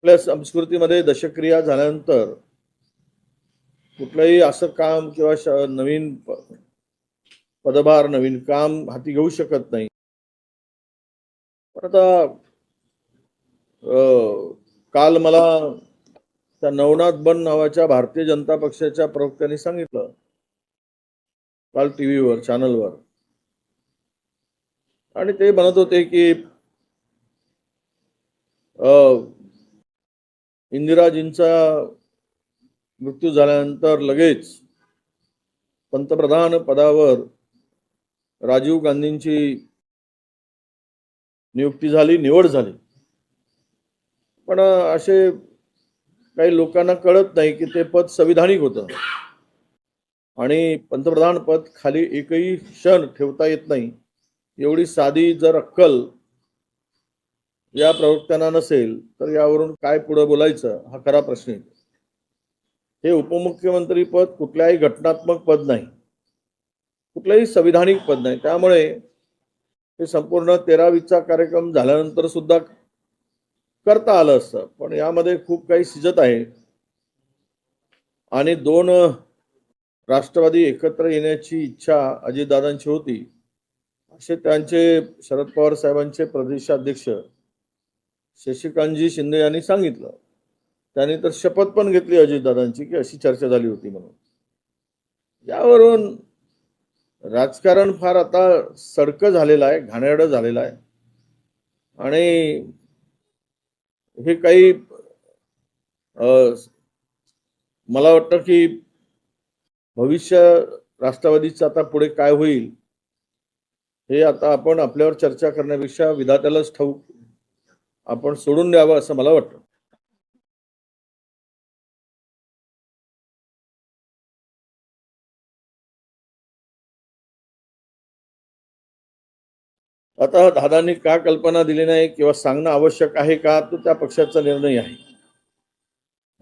आपल्या संस्कृतीमध्ये दशक्रिया झाल्यानंतर कुठलंही असं काम किंवा श- नवीन पदभार नवीन काम हाती घेऊ शकत नाही. पण आता काल मला त्या नवनाथ बन नावाच्या भारतीय जनता पक्षाच्या प्रवक्त्यांनी सांगितलं काल टी व्हीवर चॅनलवर. आणि ते म्हणत होते की अं, इंदिराजींचा मृत्यू झाल्यानंतर लगेच पंतप्रधान पदावर राजीव गांधींची नियुक्ती झाली निवड झाली. पण असे काही लोकांना कळत नाही की ते पद संविधानिक होतं. आणि पंतप्रधान पद खाली एकही क्षण ठेवता येत नाही. एवढी साधी जर अक्कल या प्रवक्त्यांना नसेल तर यावरून काय पुढे बोलायचं हा खरा प्रश्न आहे. हे उपमुख्यमंत्री पद कुठल्याही घटनात्मक पद नाही. कुठलंही संविधानिक पद नाही. त्यामुळे हे संपूर्ण तेरावीचा कार्यक्रम झाल्यानंतर सुद्धा करता आलं असतं. पण यामध्ये खूप काही सिजत आहे. आणि दोन राष्ट्रवादी एकत्र येण्याची इच्छा अजितदादांची होती. असे त्यांचे शरद पवार साहेबांचे प्रदेशाध्यक्ष शशिकांतजी शिंदे यांनी सांगितलं. त्यांनी तर शपथ पण घेतली अजितदादांची की अशी चर्चा झाली होती म्हणून. यावरून राजकारण फार आता सडकं झालेलं आहे घाणेरडं झालेलं आहे. आणि हे काही मला वाटतं की भविष्य राष्ट्रवादीचं आता पुढे काय होईल हे आता आपण आपल्यावर चर्चा करण्यापेक्षा विधात्यालाच ठाऊक आपण सोडून द्यावं असं मला वाटतं. आता दादांनी का कल्पना दिली नाही किंवा सांगणं आवश्यक आहे का तो त्या पक्षाचा निर्णय आहे.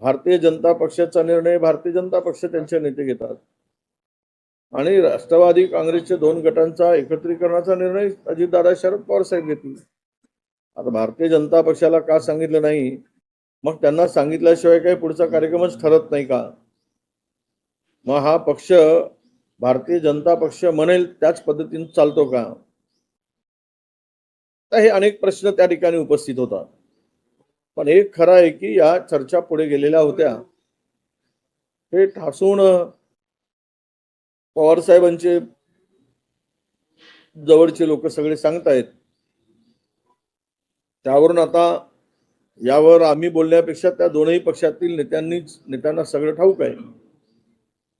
भारतीय जनता पक्षाचा निर्णय भारतीय जनता पक्ष त्यांचे नेते घेतात. आणि राष्ट्रवादी काँग्रेसच्या दोन गटांचा एकत्रीकरणाचा निर्णय अजितदादा शरद पवार साहेब घेतील. आता भारतीय जनता पक्षाला का सांगितलं नाही? मग त्यांना सांगितल्याशिवाय काही पुढचा कार्यक्रमच ठरत नाही का? मग हा पक्ष भारतीय जनता पक्ष म्हणेल त्याच पद्धतीने चालतो का? तर हे अनेक प्रश्न त्या ठिकाणी उपस्थित होतात. पण एक खरं आहे की या चर्चा पुढे गेलेल्या होत्या. हे ठासून पवार साहेबांचे जवळचे लोक सगळे सांगतायत. त्यावरून आता यावर आम्ही बोलण्यापेक्षा त्या दोनही पक्षातील नेत्यांनीच नेत्यांना सगळं ठाऊक आहे.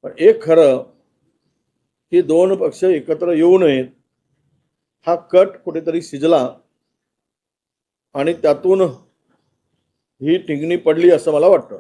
पण एक खरं की दोन पक्ष एकत्र येऊ नयेत हा कट कुठेतरी शिजला आणि त्यातून ही टिंगणी पडली असं मला वाटतं.